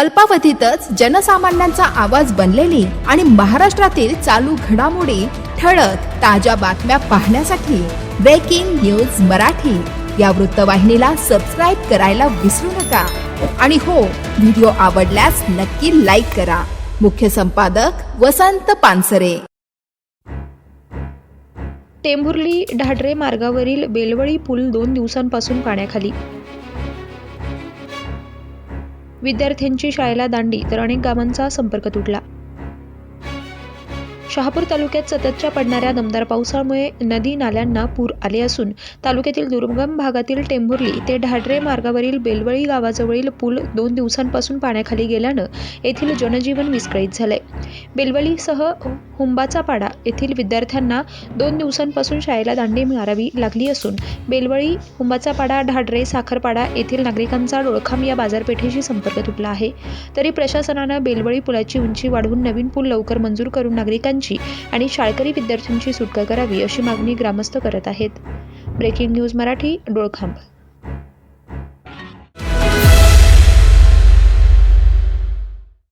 अल्पावधीतच जनसामान्यांचा आवाज बनलेली आणि महाराष्ट्रातील चालू घडामोडी ठळक ताज्या बातम्या पाहण्यासाठी ब्रेकिंग न्यूज मराठी. या वृत्तवाहिनीला सबस्क्राईब करायला विसरू नका. आणि हो व्हिडिओ आवडल्यास नक्की लाईक करा. मुख्य संपादक वसंत पानसरे. टेंभुर्ली ढाडरे मार्गावरील बेलवळी पूल दोन दिवसांपासून पाण्याखाली विद्यार्थ्यांची शाळेला दांडी तर अनेक गावांचा संपर्क तुटला. शहापूर तालुक्यात सततच्या पडणाऱ्या दमदार पावसामुळे नदी नाल्यांना पूर आले असून तालुक्यातील दुर्गम भागातील टेंभुर्ली ते ढाडरे मार्गावरील बेलवळी गावाजवळील पूल दोन दिवसांपासून पाण्याखाली गेल्यानं येथील जनजीवन विस्कळीत झालंय. बेलवळीसह हुंबाचा पाडा येथील विद्यार्थ्यांना दोन दिवसांपासून शाळेला दांडी मारावी लागली असून बेलवळी हुंबाचा पाडा ढाडरे साखरपाडा येथील नागरिकांचा डोळखाम या बाजारपेठेशी संपर्क तुटला आहे. तरी प्रशासनानं बेलवळी पुलाची उंची वाढवून नवीन पूल लवकर मंजूर करून नागरिकांची आणि शाळकरी विद्यार्थ्यांची सुटका करावी अशी मागणी ग्रामस्थ करत आहेत. Breaking news Marathi डोळखांब